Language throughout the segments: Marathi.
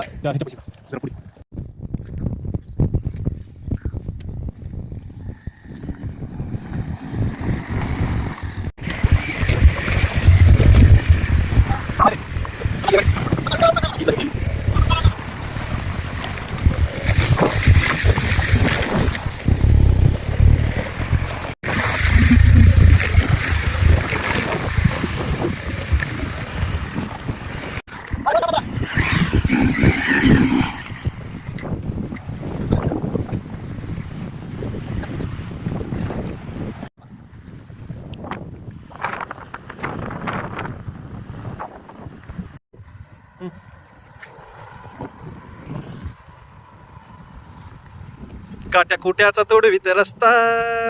त्याची तुका त्या ह्याच्या पैसे जरा पुढे काट्या कुट्याचा तोडवीत रस्ता.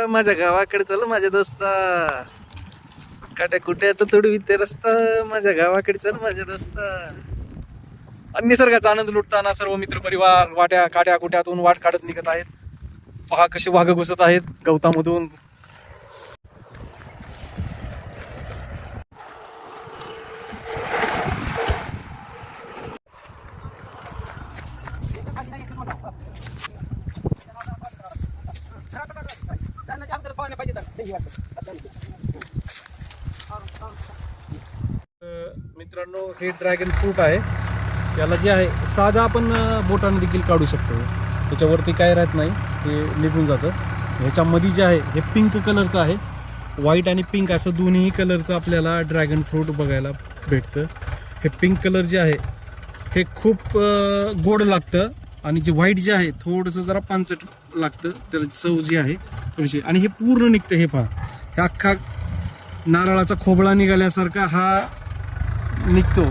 माझ्या गावाकडे चल माझ्या दोस्ता. काट्या कुट्याचा तोडवीत रस्ता. माझ्या गावाकडे चल माझ्या दोस्ता. आणि निसर्गाचा आनंद लुटताना सर्व मित्र परिवार वाट्या काट्या कुट्यातून वाट काढत निघत आहेत. पहा कसे वाघ घुसत आहेत गवतामधून. मित्रांनो हे ड्रॅगन फ्रूट आहे. याला जे आहे साधा आपण बोटाने देखील काढू शकतो. त्याच्यावरती काय राहत नाही हे निघून जातं. ह्याच्यामध्ये जे आहे हे पिंक कलरचं आहे. व्हाईट आणि पिंक असं दोन्ही कलरचं आपल्याला ड्रॅगन फ्रूट बघायला भेटतं. हे पिंक कलर जे आहे हे खूप गोड लागतं. आणि जे व्हाईट जे आहे थोडंसं जरा पांचट लागतं. त्याला चव जी आहे थोडीशी आणि हे पूर्ण निघतं हे पहा. हे अख्खा नारळाचा खोबळा निघाल्यासारखा हा निघतो.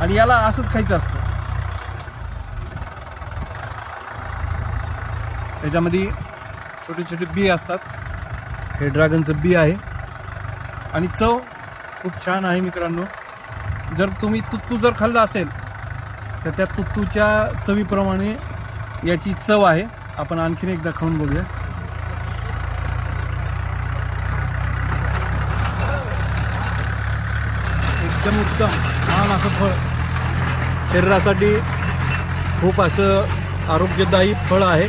आणि याला असंच खायचं असतं. त्याच्यामध्ये छोटे छोटे बी असतात. हे ड्रॅगनचं बी आहे. आणि चव खूप छान आहे मित्रांनो. जर तुम्ही तुत्तू जर खाल्लं असेल तर त्या तुत्तूच्या चवीप्रमाणे याची चव आहे. आपण आणखीन एकदा खाऊन बघूया. एकदम उत्तम छान असं फळ. शरीरासाठी खूप असं आरोग्यदायी फळ आहे.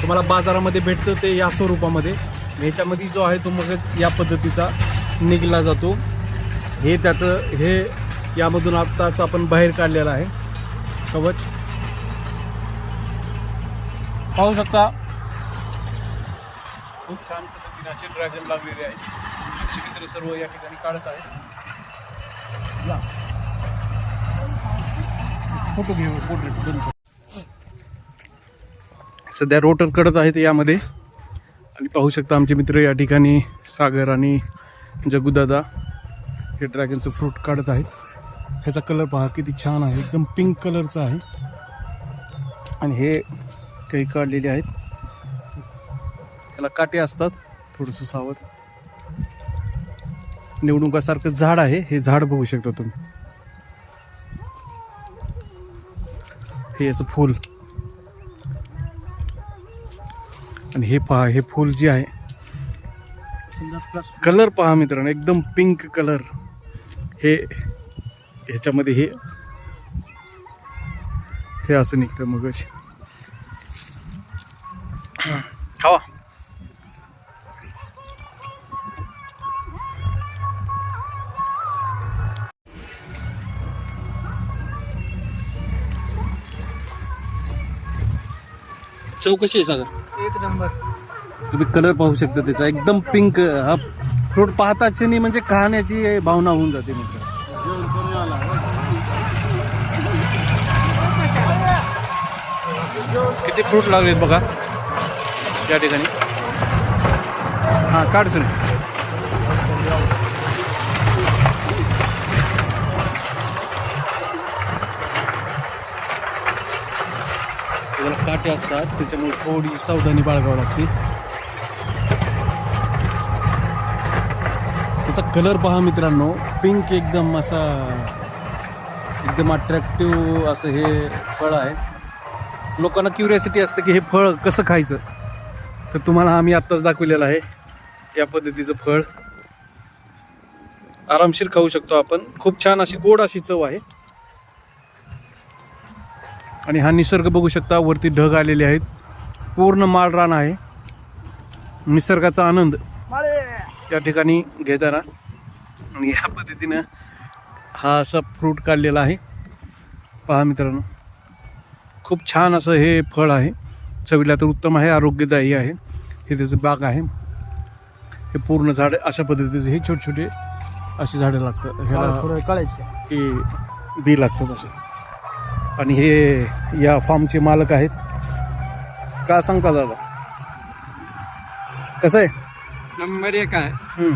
तुम्हाला बाजारामध्ये भेटतं ते या स्वरूपामध्ये. ह्याच्यामध्ये जो आहे तो मगच या पद्धतीचा निघला जातो. हे त्याचं हे यामधून आत्ताच आपण बाहेर काढलेलं आहे. कवच. पाहू शकता. खूप छान पद्धतीने असे ड्रॅगन लागलेले आहेत सर्व या ठिकाणी काढत आहेत या. फोटो घेऊ पोर्ट्रेट सध्या रोटर कडत आहेत यामध्ये. आणि पाहू शकता आमचे मित्र या ठिकाणी सागर आणि जगुदादा हे ड्रॅगनचं फ्रूट काढत आहेत. ह्याचा कलर पहा किती छान आहे. एकदम पिंक कलरचा आहे. आणि हे काही काढलेले आहेत. त्याला काटे असतात थोडंसं सावध. निवडणुकासारखं झाड आहे हे झाड बघू शकता तुम्ही. हे याचं फूल. आणि हे पहा हे फूल जे आहे कलर पहा मित्रांनो एकदम पिंक कलर. हे ह्याच्यामध्ये हे हे असं निघतं मगच. खावा. चौकशी आहे सगळं. एक नंबर. तुम्ही कलर पाहू शकता त्याचा. एकदम पिंक हा फ्रूट पाहताच नाही म्हणजे खाण्याची भावना होऊन जाते मित्र. किती फ्रूट लागलेत बघा त्या ठिकाणी. हां काढ सर त्याला काटे असतात त्याच्यामुळे थोडीशी सावधानी बाळगावं लागते. त्याचा कलर पहा मित्रांनो पिंक एकदम असा एकदम अट्रॅक्टिव्ह असं हे फळ आहे. लोकांना क्युरियासिटी असते की हे फळ कसं खायचं. तर तुम्हाला आम्ही आत्ताच दाखवलेलं आहे या पद्धतीचं फळ. आरामशीर खाऊ शकतो आपण. खूप छान अशी गोड अशी चव आहे. आणि हा निसर्ग बघू शकता वरती ढग आलेले आहेत. पूर्ण माळरान आहे. निसर्गाचा आनंद या ठिकाणी घेताना. आणि या पद्धतीनं हा असा फ्रूट काढलेला आहे. पहा मित्रांनो खूप छान असं हे फळ आहे. चवीला तर उत्तम आहे आरोग्यदायी आहे. हे त्याचं बाग आहे. हे पूर्ण झाड अशा पद्धतीचे हे छोटे छोटे अशी झाडं लागतात. ह्याला हे बी लागतात असं. आणि हे या फार्मचे मालक आहेत. काय सांगता दादा? कसं आहे? नंबर एक आहे.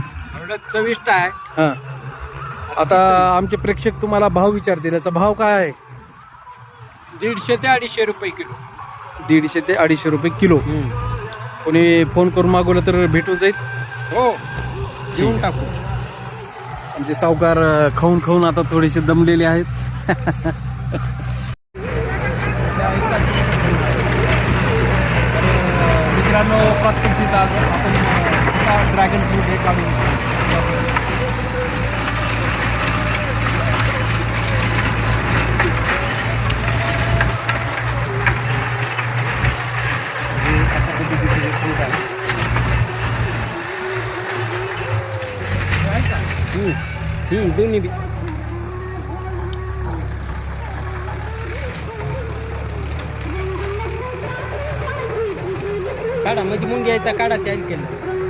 चविष्ट आहे. हां. आता आमचे प्रेक्षक तुम्हाला भाव विचारतील. याचा भाव काय आहे? दीडशे ते अडीचशे रुपये किलो. दीडशे ते अडीचशे रुपये किलो. कोणी फोन करून मागवलं तर भेटून जाईल. हो. देऊन टाकू. आमचे सावकार अं, खाऊन खाऊन आता थोडेसे दमलेले आहेत. मित्रांनो प्रत्यक्षित आज आपण ड्रॅगन फ्रूट हे काढून हे अशा पद्धतीचे हे fruit आहे. दोन्ही बी काढा म्हणजे मुंग्याचा काढा त्या केलं.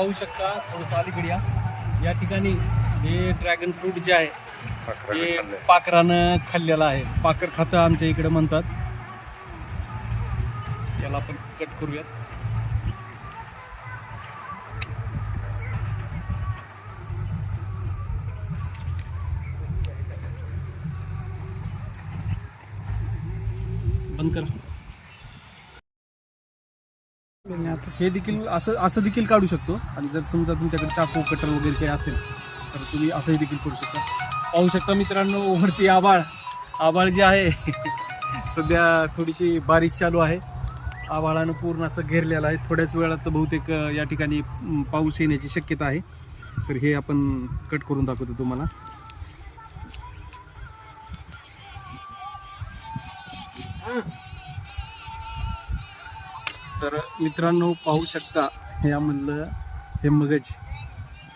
पाहू शकता थोडंसं अलीकडे या. या ठिकाणी हे ड्रॅगन फ्रूट जे आहे हे पाखरानं खाल्लेलं आहे. पाखर खातं आमच्या इकडे म्हणतात. याला आपण कट करूयात. बंद कर. हे देखील असं असं देखील काढू शकतो. आणि जर समजा तुमच्याकडे चाकू कटर वगैरे काही असेल तर तुम्ही असंही देखील करू शकता. पाहू शकता मित्रांनो वरती आबाळ आबाळ जे आहे सध्या थोडीशी बारिश चालू आहे. आबाळानं पूर्ण असं घेरलेलं आहे. थोड्याच वेळात बहुतेक या ठिकाणी पाऊस येण्याची शक्यता आहे. तर हे आपण कट करून दाखवतो तुम्हाला. तर मित्रांनो पाहू शकता यामधलं हे मगज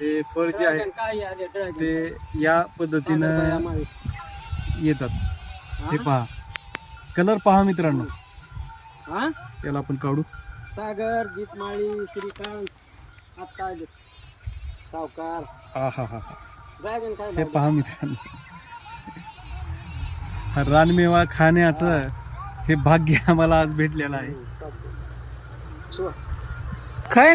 हे फळ जे आहे ते या पद्धतीनं येतात. हे पहा. कलर पहा मित्रांनो. हा? याला आपण काढू. सागर दीपमाळी श्रीकांत सावकार. हा हा हा हे? पहा मित्रांनो. रानमेवा खाण्याचं हे भाग्य आम्हाला आज भेटलेलं आहे. हम्म, चालतंय. काय नाही